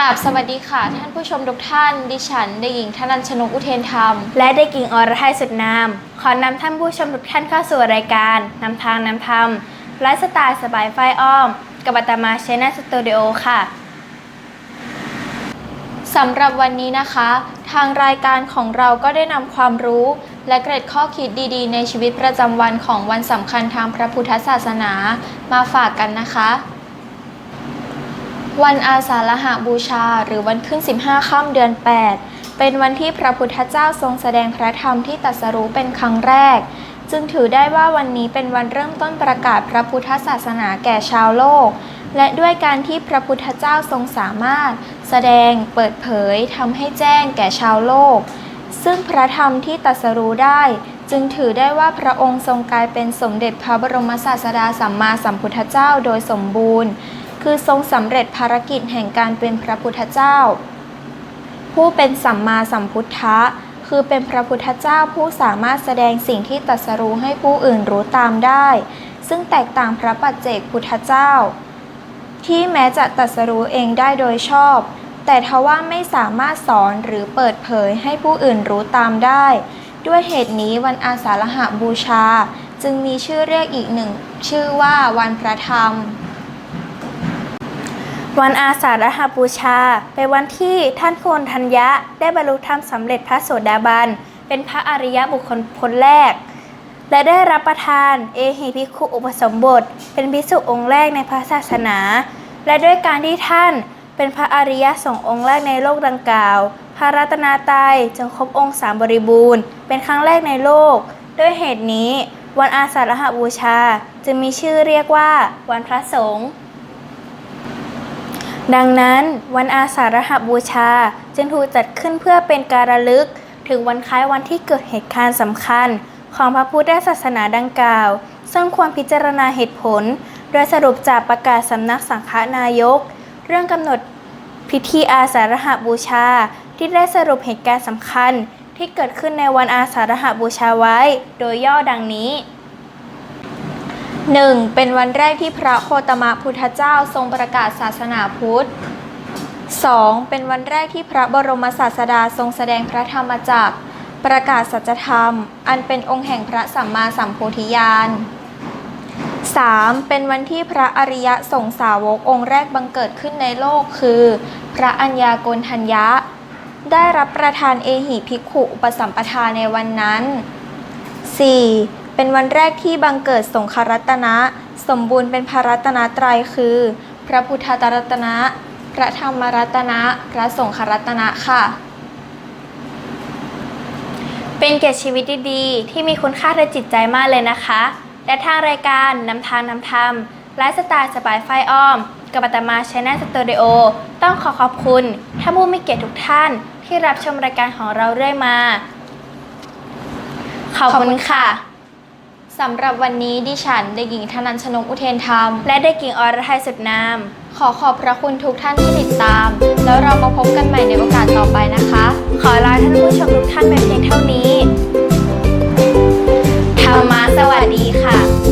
ราบสวัสดีค่ะ ท่านผู้ชมทุกท่าน ดิฉันเด็กหญิงธนัญชนกอุเทนธรรม และเด็กหญิงอรไทยสุดนาม ขอนำท่านผู้ชมทุกท่านเข้าสู่รายการนำทางนำธรรมไลฟ์สไตล์สบายไฟอ้อม กับอาตมาเชน n สตูดิโอค่ะสำหรับวันนี้นะคะ ทางรายการของเราก็ได้นำความรู้ และเกร็ดข้อคิดดีๆ ในชีวิตประจำวันของวันสำคัญทางพระพุทธศาสนา มาฝากกันนะคะ วันอาสาฬหบูชา หรือวันขึ้น 15 ค่ำเดือน 8 เป็นวันที่พระพุทธเจ้าทรงแสดงพระธรรมที่ตรัสรู้เป็นครั้งแรก จึงถือได้ว่าวันนี้เป็นวันเริ่มต้นประกาศพระพุทธศาสนาแก่ชาวโลก และด้วยการที่พระพุทธเจ้าทรงสามารถ แสดงเปิดเผยทำให้แจ้งแก่ชาวโลก ซึ่งพระธรรมที่ตรัสรู้ได้จึงถือได้ว่าพระองค์ทรงกลายเป็นสมเด็จพระบรมศาสดาสัมมาสัมพุทธเจ้าโดยสมบูรณ์ คือทรงสำเร็จภารกิจแห่งการเป็นพระพุทธเจ้า ผู้เป็นสัมมาสัมพุทธะ คือเป็นพระพุทธเจ้าผู้สามารถแสดงสิ่งที่ตรัสรู้ให้ผู้อื่นรู้ตามได้ ซึ่งแตกต่างพระปัจเจกพุทธเจ้า ที่แม้จะตรัสรู้เองได้โดยชอบ แต่ทว่าไม่สามารถสอนหรือเปิดเผยให้ผู้อื่นรู้ตามได้ ด้วยเหตุนี้วันอาสาฬหบูชา จึงมีชื่อเรียกอีกหนึ่ง ชื่อว่าวันพระธรรม วันอาสาฬหบูชา เป็นวันที่ท่านโคนทัญญะได้บรรลุธรรมสำเร็จพระโสดาบัน เป็นพระอริยบุคคลคนแรก และได้รับประทานเอหิภิกขุอุปสมบท เป็นภิกษุองค์แรกในพระศาสนา และด้วยการที่ท่านเป็นพระอริยสงฆ์องค์แรกในโลกดังกล่าว พระรัตนตรัยจึงครบองค์สามบริบูรณ์ เป็นครั้งแรกในโลก ด้วยเหตุนี้ วันอาสาฬหบูชา จึงมีชื่อเรียกว่าวันพระสงฆ์ ดังนั้นวันอาสาฬหบูชาจึงถูกจัดขึ้นเพื่อเป็นการระลึก ถึงวันคล้ายวันที่เกิดเหตุการณ์สำคัญ ของพระพุทธศาสนาดังกล่าว ซึ่งควรพิจารณาเหตุผล โดยสรุปจากประกาศสำนักสังฆนายก เรื่องกำหนดพิธีอาสาฬหบูชา ที่ได้สรุปเหตุการณ์สำคัญ ที่เกิดขึ้นในวันอาสาฬหบูชาไว้ โดยย่อดังนี้ 1. เป็นวันแรกที่พระโคตมะพุทธเจ้าทรงประกาศศาสนาพุทธ 2. เป็นวันแรกที่พระบรมศาสดาทรงแสดงพระธรรมจักร ประกาศสัจธรรม อันเป็นองค์แห่งพระสัมมาสัมโพธิญาณ 3. เป็นวันที่พระอริยสงสาวกองค์แรกบังเกิดขึ้นในโลกคือ พระอัญญาโกณทัญญะ ได้รับประทานเอหิภิกขุอุปสัมปทาในวันนั้น 4. เป็นวันแรกที่บังเกิดสงฆรัตนะ สมบูรณ์เป็นพระรัตนตรัยคือ พระพุทธรัตนะ พระธรรมรัตนะ พระสงฆรัตนะค่ะ เป็นเกียรติชีวิตดีๆ ที่มีคุณค่าทางจิตใจมากเลยนะคะ และทางรายการนำทางนำธรรมไลฟ์สไตล์สบายไฟอ้อม กับอาตมาชแนลสตูดิโอต้องขอขอบคุณท่านผู้มีเกียรติทุกท่านที่รับชมรายการของเราเรื่อยมา ขอบคุณค่ะ สำหรับวันนี้ดิฉันเด็กหญิงธนัญชนงอุเทนธรรม และเด็กหญิงอรไทยสุดนาม ขอขอบพระคุณทุกท่านที่ติดตาม แล้วเรามาพบกันใหม่ในโอกาสต่อไปนะคะ ขอลาท่านผู้ชมทุกท่านไปเพียงเท่านี้ธรรมะสวัสดีค่ะ